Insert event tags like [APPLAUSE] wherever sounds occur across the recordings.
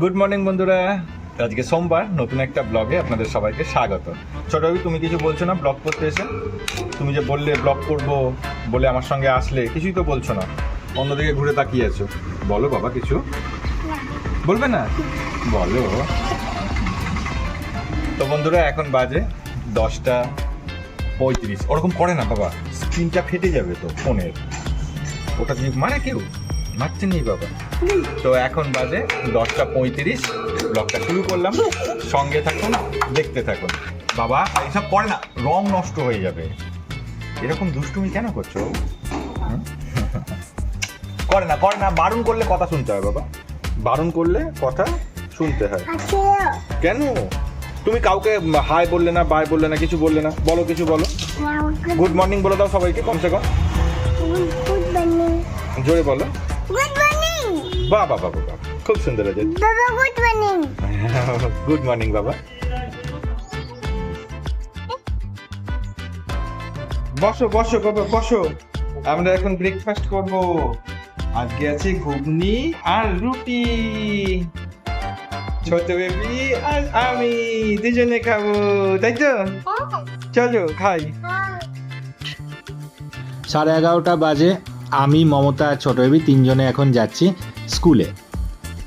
Good morning বন্ধুরা। আজকে সোমবার, নতুন একটা ব্লগে আপনাদের সবাইকে স্বাগত। ছোট ভাবি, তুমি কিছু বলছো না ব্লগ করতে এসে? তুমি যে বললে ব্লগ করব, বলে আমার সঙ্গে আসলে, কিছুই তো বলছো না। অন্যদিকে ঘুরে তাকিয়ে আছো। বলো বাবা কিছু। বলবে না? বলো। তো বন্ধুরা, এখন বাজে দশটা পঁয়ত্রিশ। ওরকম করে না বাবা স্ক্রিনটা ফেটে যাবে তো ফোনের। ওটা তুমি মানে কেউ? মারছে নেই বাবা। তো এখন বাজে দশটা পঁয়ত্রিশ ব্লগটা শুরু করলাম। সঙ্গে থাকুন দেখতে থাকুন। বাবা এইসব করে না রং নষ্ট হয়ে যাবে। এরকম দুষ্টুমি কেন করছ? করে না করে না বারণ করলে কথা শুনতে হয় বাবা। বারণ করলে কথা শুনতে হয়। কেন? তুমি কাউকে হাই বললে না বাই বললে না কিছু বললে না। বলো কিছু বলো। গুড মর্নিং বলে দাও সবাইকে কমসে কম। জোরে বলো। Good morning. বাহ বাহ বাহ বাহ খুব সুন্দর আছে Baba, good morning. [LAUGHS] Good morning বাবা। বসো বসো বাবা বসো। আমরা এখন ব্রেকফাস্ট করব। আজকে আছে ঘুগনি আর রুটি। ছোট বেবি আর আমি দুজনে খাব তাই তো? চলো খাই। সাড়ে এগারোটা বাজে। আমি মমতা আর ছোট বেবি তিনজনে এখন যাচ্ছি স্কুলে।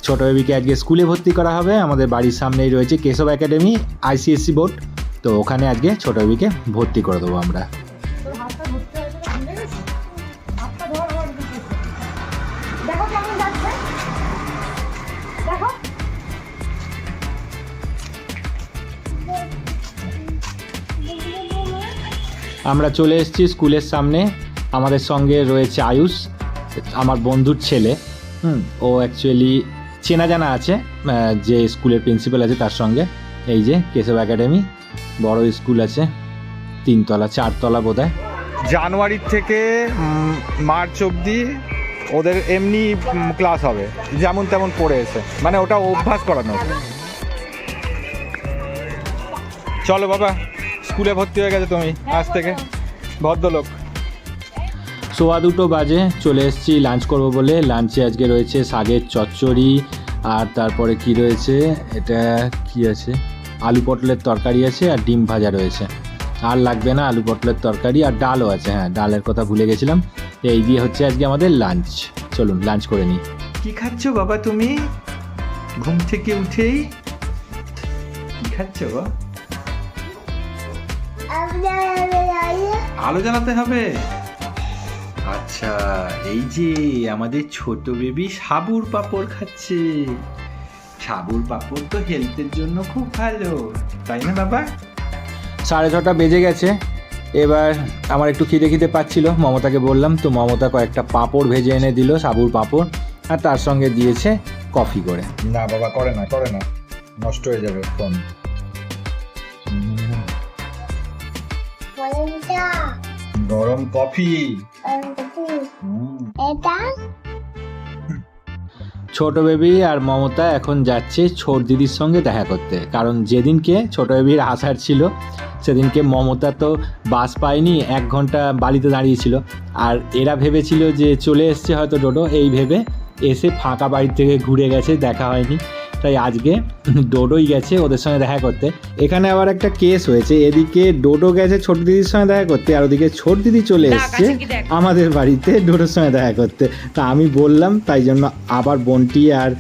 ছোটো বেবিকে আজকে স্কুলে ভর্তি করা হবে। আমাদের বাড়ির সামনেই রয়েছে কেশব একাডেমি আইসিএসসি বোর্ড। তো ওখানে আজকে ছোটো বেবিকে ভর্তি করে দেবো আমরা। আমরা চলে এসেছি স্কুলের সামনে। আমাদের সঙ্গে রয়েছে আয়ুষ আমার বন্ধুর ছেলে। হুম। ও অ্যাকচুয়ালি চেনা জানা আছে যে স্কুলের প্রিন্সিপাল আছে তার সঙ্গে। এই যে কেশব একাডেমি বড় স্কুল আছে তিনতলা চারতলা বোধ হয় জানুয়ারির থেকে মার্চ অবধি ওদের এমনি ক্লাস হবে। যেমন তেমন পড়ে এসে। মানে ওটা অভ্যাস করানো চলো বাবা স্কুলে ভর্তি হয়ে গেছে তুমি আজ থেকে। ভদ্রলোক। সোয়া দুটো বাজে চলে এসেছি লাঞ্চ করব বলে। লাঞ্চে আজকে রয়েছে শাগের চচ্চড়ি আর তারপরে কি রয়েছে? এটা কি আছে? আলু পটলের তরকারি আছে আর ডিম ভাজা রয়েছে। আর লাগবে না আলু পটলের তরকারি আর ডালও আছে হ্যাঁ ডালের কথা ভুলে গেছিলাম। এই দিয়ে হচ্ছে আজকে আমাদের লাঞ্চ। চলুন লাঞ্চ করে নিই। কি খাচ্ছ বাবা তুমি? ঘুম থেকে উঠেই? কি খাচ্ছ বা আলো জ্বালাতে হবে? আচ্ছা এই যে আমাদের ছোট বেবি সাবুর পাপড় খাচ্ছে। সাবুর পাপড় তো হেলথের জন্য খুব ভালো তাই না বাবা? সাড়ে ছটা বেজে গেছে এবার আমার একটু খিদে খিদে পাচ্ছিল মমতাকে বললাম তো মমতা কয়েকটা পাঁপড় ভেজে এনে দিল সাবুর পাঁপড় আর তার সঙ্গে দিয়েছে কফি করে। না বাবা করে না করে না নষ্ট হয়ে যাবে ফোন। গরম কফি এটা ছোট বেবি আর মমতা এখন যাচ্ছে ছোট দিদির সঙ্গে দেখা করতে। কারণ যেদিনকে ছোট বেবির আসার ছিল সেদিনকে মমতা তো বাস পায়নি এক ঘণ্টা বালিতে দাঁড়িয়েছিল। আর এরা ভেবেছিল যে চলে এসছে হয়তো ডোডো এই ভেবে এসে ফাঁকা বাড়ি থেকে ঘুরে গেছে দেখা হয়নি। তাই আজকে। ডোডোই গেছে ওদের সঙ্গে দেখা করতে। এখানে আবার একটা কেস হয়েছে এদিকে ডোডো গেছে ছোট দিদির সঙ্গে দেখা করতে আর ওদিকে ছোট দিদি চলে এসছে আমাদের বাড়িতে ডোডোর সঙ্গে দেখা করতে। তা আমি বললাম তাই জন্য আবার বন্টি আর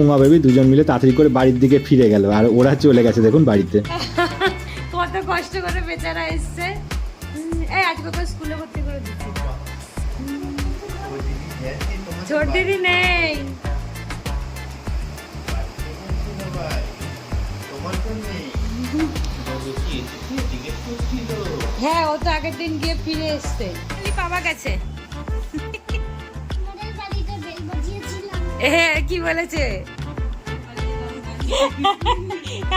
উমা বেবি দুজন মিলে তাড়াতাড়ি করে বাড়ির দিকে ফিরে গেল আর ওরা চলে গেছে দেখুন বাড়িতে। [LAUGHS] কত কষ্ট করে বেচারা এসছে। এই আজকে ওকে স্কুলে ভর্তি করে দিচ্ছি। ছোট দিদি নেই। হ্যাঁ ও তো আগের দিন গিয়ে ফিরে এসছে। বাবা গেছে। আমাদের বাড়িতে বেল বাজিয়েছিলাম। হ্যাঁ কি বলেছে?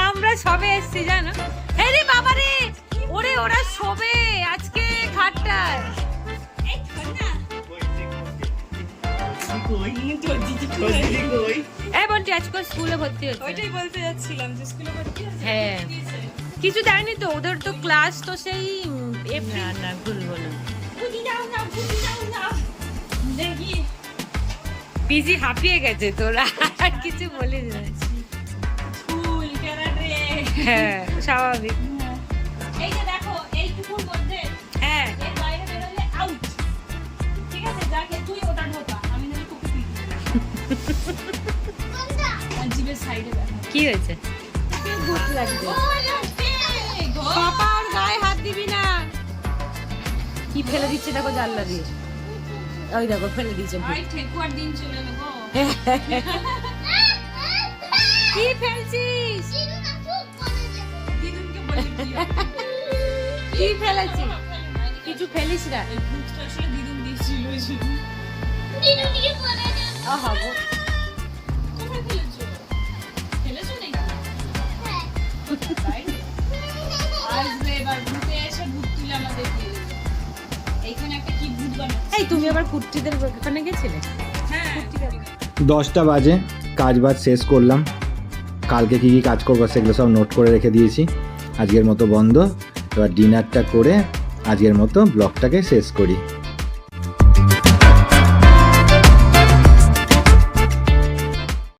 আমরা সবে এসছি জানো? হ্যাঁ রে বাবা রে ওরে ওরা সবে আজকে ঘাটটায়। এই [LAUGHS] বলছি আজকে স্কুলে ভর্তি হচ্ছে। ওইটাই বলতে যাচ্ছিলাম যে স্কুলে ভর্তি হ্যাঁ। কিছু দেয়নি তো ওদের তো ক্লাস তো সেই না না দেখি। পিসি হাঁপিয়ে গেছে তোরা আর কিছু বলিস না। হ্যাঁ স্বাভাবিক। এই যে দেখো এইটুকুর মধ্যে সাইডে কি হয়েছে? ভূত লাগছে। পাপা গায়ে হাত দিবি না। কি ফেলে দিচ্ছে দেখো জানলা দিয়ে। ওই দেখো ফেলে দিচ্ছে দিন চলে কি ফেলছিস? কি ফেলেছিস? কিছু ফেলিস না। দিদুন দিয়েছিল আহা এই তুমি আবার কুর্তিদের ওখানে গেছিলে? হ্যাঁ। দশটা বাজে কাজ বাজ শেষ করলাম। কালকে কী কী কাজ করব সেগুলো সব নোট করে রেখে দিয়েছি। আজকের মতো বন্ধ। এবার ডিনারটা করে আজকের মতো ব্লগটাকে শেষ করি।